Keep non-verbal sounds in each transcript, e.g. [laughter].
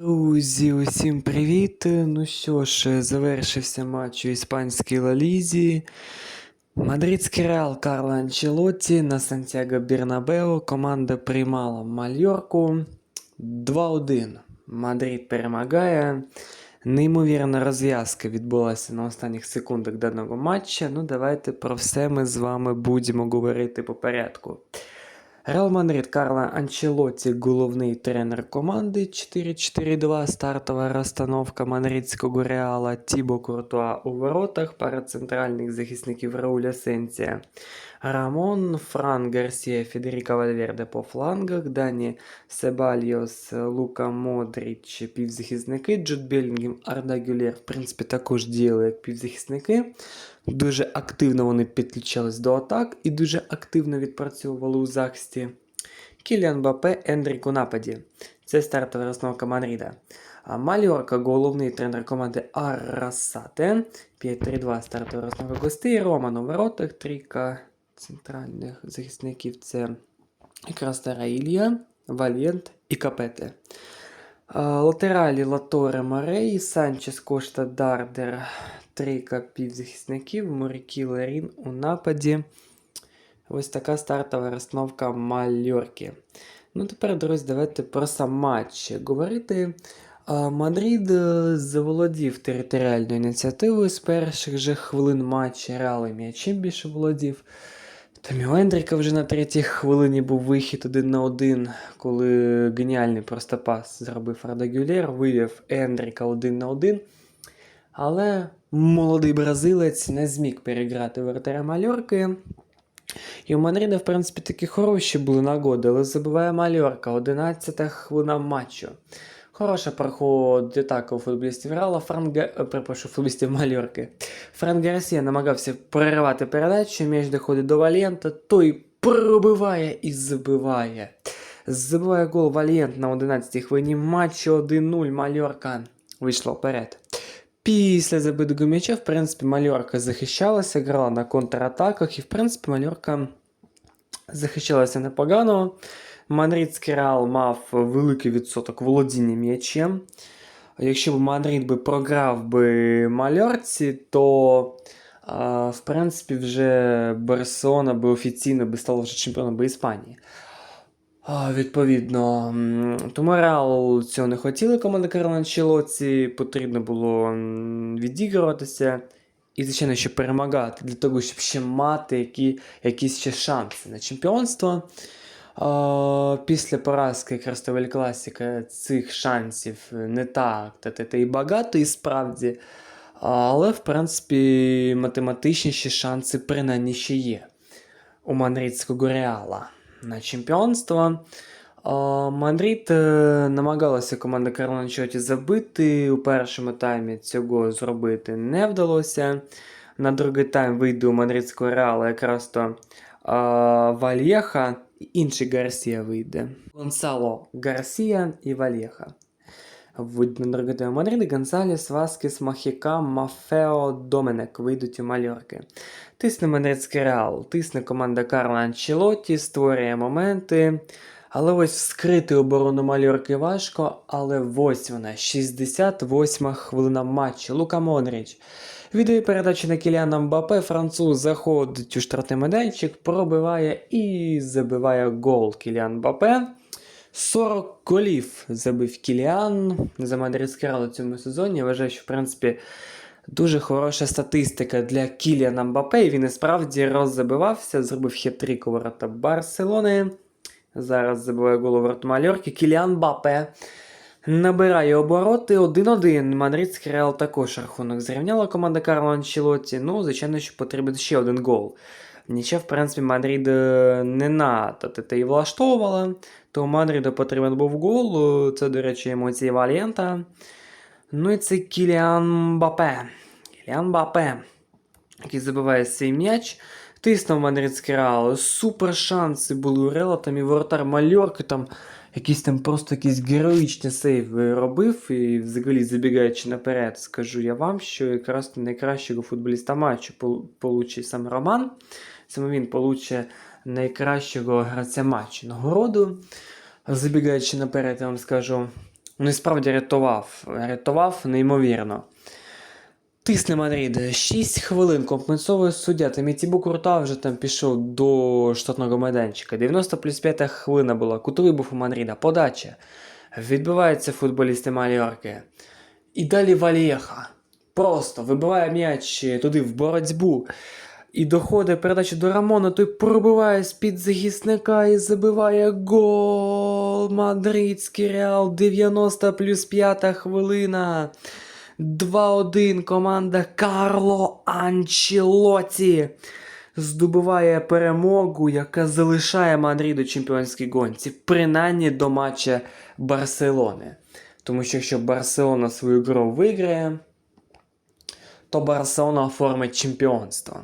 Друзі, усім привіт! Ну що ж, завершився матч у іспанській Лалізі. Мадридський Реал Карло Анчелотті на Сантьяго Бернабеу. Команда приймала Мальорку 2-1. Мадрид перемагає. Неймовірна розв'язка відбулася на останніх секундах даного матча. Ну, давайте про все ми з вами будемо говорити по порядку. Реал Мадрид Карла Анчелотті, головний тренер команди 4-4-2, стартова розстановка мадридського Реала, Тібо Куртуа у воротах, пара центральних захисників Рауля Сенсія, Рамон, Фран Гарсія, Федеріка Вальверде по флангах, Дані Себальйос, Лука Модріч, півзахисники, Джуд Белінгем, Арда Гюлєр, в принципі, також діяли як півзахисники. Дуже активно вони підключались до атак і дуже активно відпрацьовували у захисті. Кіліан Бапе, Ендрік у нападі. Це стартова розновка Мадріда. А Мальорка, головний тренер команди Аррасате. 5-3-2 стартова розновка гостей. Роман у воротах, трійка центральних захисників це якраз Тара Ілля, Вальєнт і Капете. Латералі Латоре Марей, Санчес Кошта Дардер, трійка півзахисників, Морікі Ларін у нападі. Ось така стартова розстановка Мальорки. Ну, тепер, друзі, давайте про сам матч говорити. Мадрид е, заволодів територіальною ініціативою з перших же хвилин матча Реал і м'ячем більше володів. Ендріка вже на третій хвилині був вихід один на один, коли геніальний просто пас зробив Арда Гюлєр, вивів Ендріка один на один. Але молодий бразилець не зміг переграти воротаря Мальорки. І у Мадрида, в принципі, такі хороші були нагоди, але забиває Мальорка, 11-та хвилина матчу. Хороша проходить атака у футболістів Реала, Фран Га... е, перепрошую, футболістів [laughs] Мальорки. Фран Гарсія намагався переривати передачу, м'яч доходить до Вальєнта, той пробиває і забиває. Забиває гол Вальєнт на 11-й хвилині матчу 1-0 Мальорка вийшла вперед. Після забитого м'яча, в принципі, Мальорка захищалася, грала на контратаках, і, в принципі, Мальорка захищалася непогано. Мадридський Реал мав великий відсоток володіння м'ячем. Якщо б Мадрид би програв би Мальорці, то в принципі вже Барселона би офіційно би стала вже чемпіоном би Іспанії. Відповідно, тому Реал цього не хотіли команда Карло Анчелоті, потрібно було відігруватися і, звичайно, ще перемагати для того, щоб ще мати які, якісь ще шанси на чемпіонство. Після поразки якраз то в Ель Класіка цих шансів не так та, та, та і багато, і справді. Але, в принципі, математичніші шанси принаймні ще є у мадридського Реала на чемпіонство. Мадрид е, намагалася команда Карло Анчелотті забити. У першому таймі цього зробити не вдалося. На другий тайм вийде у мадридського Реала якраз то Вальєха, інший Гарсія вийде. Гонсало Гарсія і. Вийдуть на другий Мадриди, Гонсалес, Васкес, Махіка, Мафео, Доменек вийдуть у Мальорки. Тисне мадридський Реал, тисне команда Карла Анчелотті, створює моменти. Але ось вскрити оборону Мальорки важко, але ось вона, 68 хвилина матчу. Лука Модріч. Віддає передачу на Кіліана Мбапе, француз заходить у штрафний майданчик, пробиває і забиває гол Кіліан Мбапе. 40 голів забив Кіліан за мадридський Реал у цьому сезоні. Я вважаю, що в принципі дуже хороша статистика для Кіліана Мбапе. Він і справді роззабивався, зробив хет-трик у ворота Барселони. Зараз забиває гол у ворота Мальорки. Кіліан Мбапе набирає обороти 1-1. Мадридський Реал також рахунок зрівняла команда Карло Анчелотті. Ну, звичайно, що потрібен ще один гол. Нічого, в принципі, Мадрид е, не надто та і влаштовувала, то Мадриду потрібен був гол. Це, до речі, емоції Валієнта. Ну і це Кіліан Мбапе. Кіліан Мбапе, який забиває свій м'яч. Тиснув Мадридський Реал. Супер шанси були у Реала, там і воротар Мальорки, там якийсь там просто якийсь героїчний сейв робив. І взагалі забігаючи наперед, скажу я вам, що якраз найкращого футболіста матчу пол- получить сам Роман. Саме він получить найкращого гравця матчу нагороду. Забігаючи наперед, я вам скажу. Ну і справді рятував. Рятував неймовірно. Тисне Мадрид. 6 хвилин компенсовує суддя. Та Мітібу Курта вже там пішов до штатного майданчика. 90 плюс 5 хвилина була. Кутовий був у Мадрида. Подача. Відбиваються футболісти Мальорки. І далі Валєха. Просто вибиває м'яч туди в боротьбу. І доходить передача до Рамона, той пробиває з-під захисника і забиває гол. Мадридський Реал 90 плюс 5 хвилина. 2-1 команда Карло Анчелоті здобуває перемогу, яка залишає Мадрид у чемпіонській гонці, принаймні до матча Барселони. Тому що якщо Барселона свою гру виграє, то Барселона оформить чемпіонство.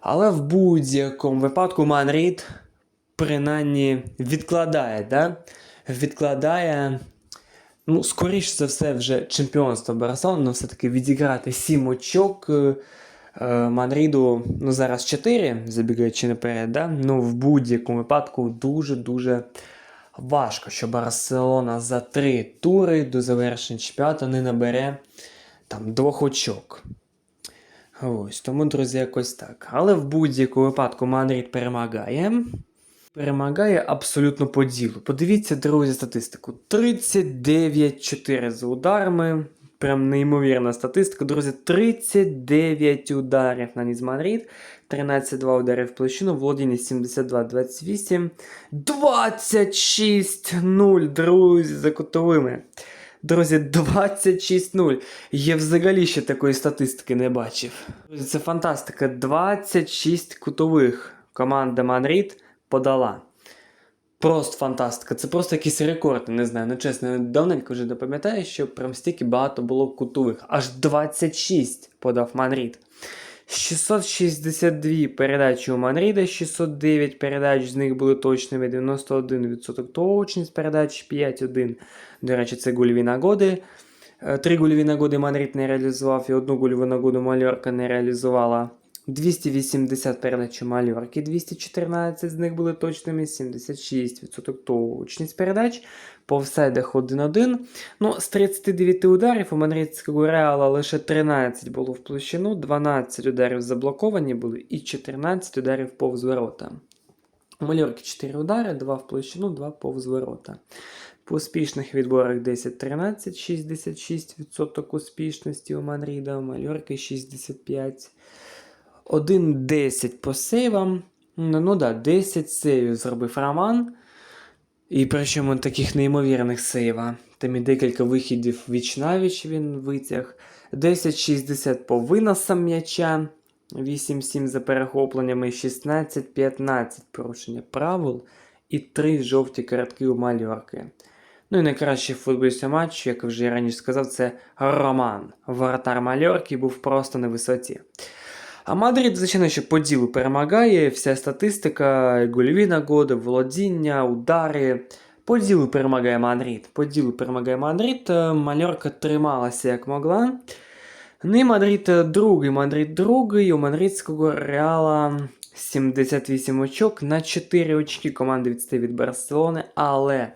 Але в будь-якому випадку Мадрид принаймні відкладає, да? відкладає, ну, скоріш за все, вже чемпіонство Барселони, але все-таки відіграти 7 очок. е, е, ну зараз 4, забігаючи наперед, да? ну в будь-якому випадку дуже-дуже важко, що Барселона за 3 тури до завершення чемпіонату не набере там двох очок. Ось, тому, друзі, якось так. Але в будь-якому випадку Мадрид перемагає. Перемагає абсолютно по ділу. Подивіться, друзі, статистику. 39-4 за ударами. Прям неймовірна статистика. Друзі, 39 ударів наніс Мадрид, 13-2 ударів в площину, володіння 72-28, 26-0, друзі, за кутовими. Друзі, 26-0. Я взагалі ще такої статистики не бачив. Друзі, це фантастика. 26 кутових команда Мадрид подала. Просто фантастика. Це просто якийсь рекорд, не знаю. Ну чесно, давненько вже не пам'ятаю, що прям стільки багато було кутових. Аж 26 подав Мадрид. 662 передачі у Манріда, 609 передач з них були точними, 91% точність передач, 5-1. До речі, це гольові нагоди. Е, Три гольові нагоди Мадрид не реалізував і одну гольову нагоду Мальорка не реалізувала. 280 передач Мальорки, 214 з них були точними, 76% точність передач. По офсайдах 1-1. Ну, з 39 ударів у Мадридського Реала лише 13 було в площину, 12 ударів заблоковані були і 14 ударів повз ворота. У Мальорки 4 удари, 2 в площину, 2 повз ворота. По успішних відборах 10-13, 66% успішності у Мадрида, у Мальорки 65. 1-10 по сейвам. Ну, ну да, 10 сейвів зробив Роман. І причому таких неймовірних сейва. Там і декілька вихідів віч-навіч він витяг. 10-60 по виносам м'яча. 8-7 за перехопленнями, 16-15 порушення правил і 3 жовті картки у Мальорки. Ну і найкращий футболіст матчу, як вже я раніше сказав, це Роман. Воротар Мальорки був просто на висоті. А Мадрид, звичайно, що по ділу перемагає, вся статистика, гольові нагоди, володіння, удари. По ділу перемагає Мадрид. По ділу перемагає Мадрид. Е, Мальорка трималася як могла. Ну і Мадрид е, другий, Мадрид другий, у мадридського Реала 78 очок на 4 очки команди відстає від Барселони, але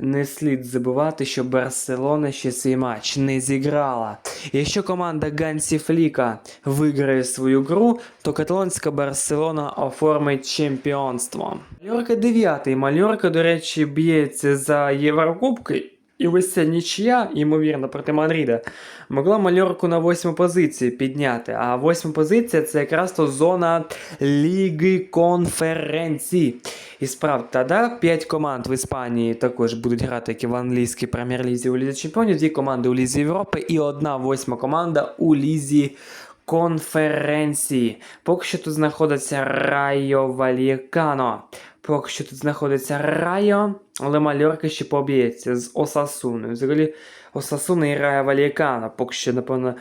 не слід забувати, що Барселона ще свій матч не зіграла. Якщо команда Гансі Фліка виграє свою гру, то каталонська Барселона оформить чемпіонство. Мальорка 9. Мальорка, до речі, б'ється за Єврокубки. І ось ця нічия, ймовірно, проти Мадрида, могла Мальорку на восьму позицію підняти. А восьма позиція це якраз то зона Ліги конференцій. І справді, тоді 5 команд в Іспанії також будуть грати, як і в англійській прем'єр-лізі у Лізі Чемпіонів, дві команди у Лізі Європи і одна восьма команда у Лізі конференції. Поки що тут знаходиться Райо Вальєкано. Поки що тут знаходиться Райо, але Мальорка ще поб'ється з Осасуною. Взагалі, Осасуна і Райо Вальєкано поки що, напевно,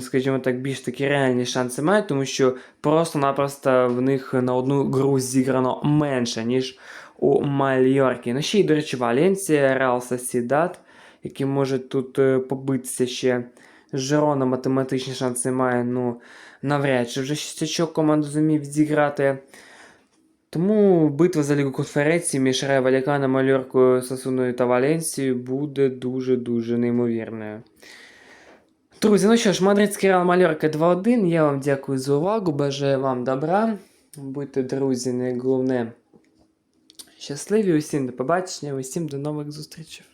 скажімо так, більш такі реальні шанси мають, тому що просто-напросто в них на одну гру зіграно менше, ніж у Мальорки. Ну ще й, до речі, Валенція, Реал Сосідат, які можуть тут е, побитися ще. Жерона математичні шанси має, ну, навряд чи вже шістячок команду зумів зіграти. Тому битва за Лігу конференції між Раyo Валіканом, Мальоркою, Сасуною та Валенсією буде дуже-дуже неймовірною. Друзі, ну що ж, Мадридський Реал Мальорка 2-1. Я вам дякую за увагу. Бажаю вам добра. Будьте друзі, найголовне щасливі. Усім до побачення, усім до нових зустрічей.